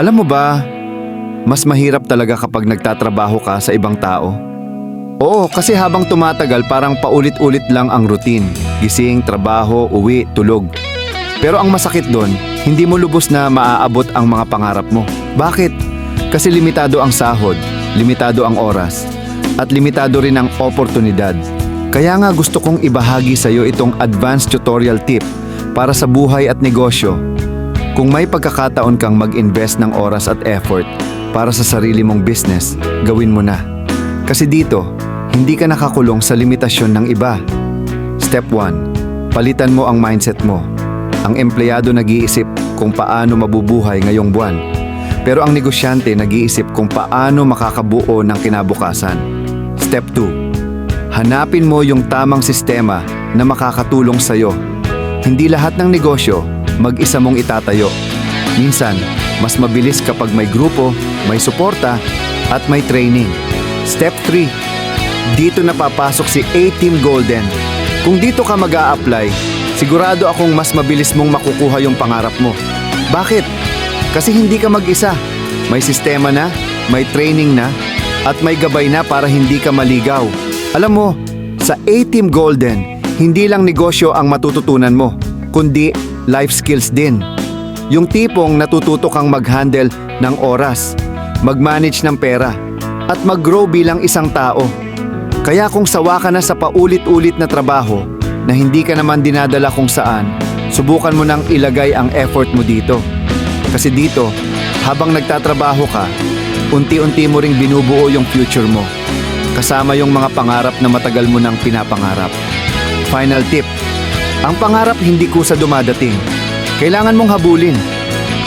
Alam mo ba, mas mahirap talaga kapag nagtatrabaho ka sa ibang tao. Oo, kasi habang tumatagal parang paulit-ulit lang ang routine. Gising, trabaho, uwi, tulog. Pero ang masakit doon, hindi mo lubos na maaabot ang mga pangarap mo. Bakit? Kasi limitado ang sahod, limitado ang oras, at limitado rin ang oportunidad. Kaya nga gusto kong ibahagi sa iyo itong advanced tutorial tip para sa buhay at negosyo. Kung may pagkakataon kang mag-invest ng oras at effort para sa sarili mong business, gawin mo na. Kasi dito, hindi ka nakakulong sa limitasyon ng iba. Step 1. Palitan mo ang mindset mo. Ang empleyado nag-iisip kung paano mabubuhay ngayong buwan. Pero ang negosyante nag-iisip kung paano makakabuo ng kinabukasan. Step 2. Hanapin mo yung tamang sistema na makakatulong sa'yo. Hindi lahat ng negosyo mag-isa mong itatayo. Minsan, mas mabilis kapag may grupo, may suporta, at may training. Step 3. Dito na papasok si A-Team Golden. Kung dito ka mag apply sigurado akong mas mabilis mong makukuha yung pangarap mo. Bakit? Kasi hindi ka mag-isa. May sistema na, may training na, at may gabay na para hindi ka maligaw. Alam mo, sa A-Team Golden, hindi lang negosyo ang matututunan mo, kundi life skills din. Yung tipong natututo kang mag-handle ng oras, mag-manage ng pera, at mag-grow bilang isang tao. Kaya kung sawa ka na sa paulit-ulit na trabaho na hindi ka naman dinadala kung saan, subukan mo nang ilagay ang effort mo dito. Kasi dito, habang nagtatrabaho ka, unti-unti mo ring binubuo yung future mo. Kasama yung mga pangarap na matagal mo nang pinapangarap. Final tip, ang pangarap hindi kusa dumadating. Kailangan mong habulin.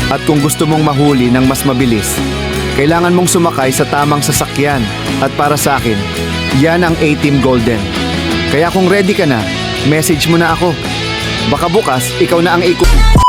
At kung gusto mong mahuli ng mas mabilis, kailangan mong sumakay sa tamang sasakyan. At para sa akin, yan ang A-Team Golden. Kaya kung ready ka na, message mo na ako. Baka bukas, ikaw na ang ikot.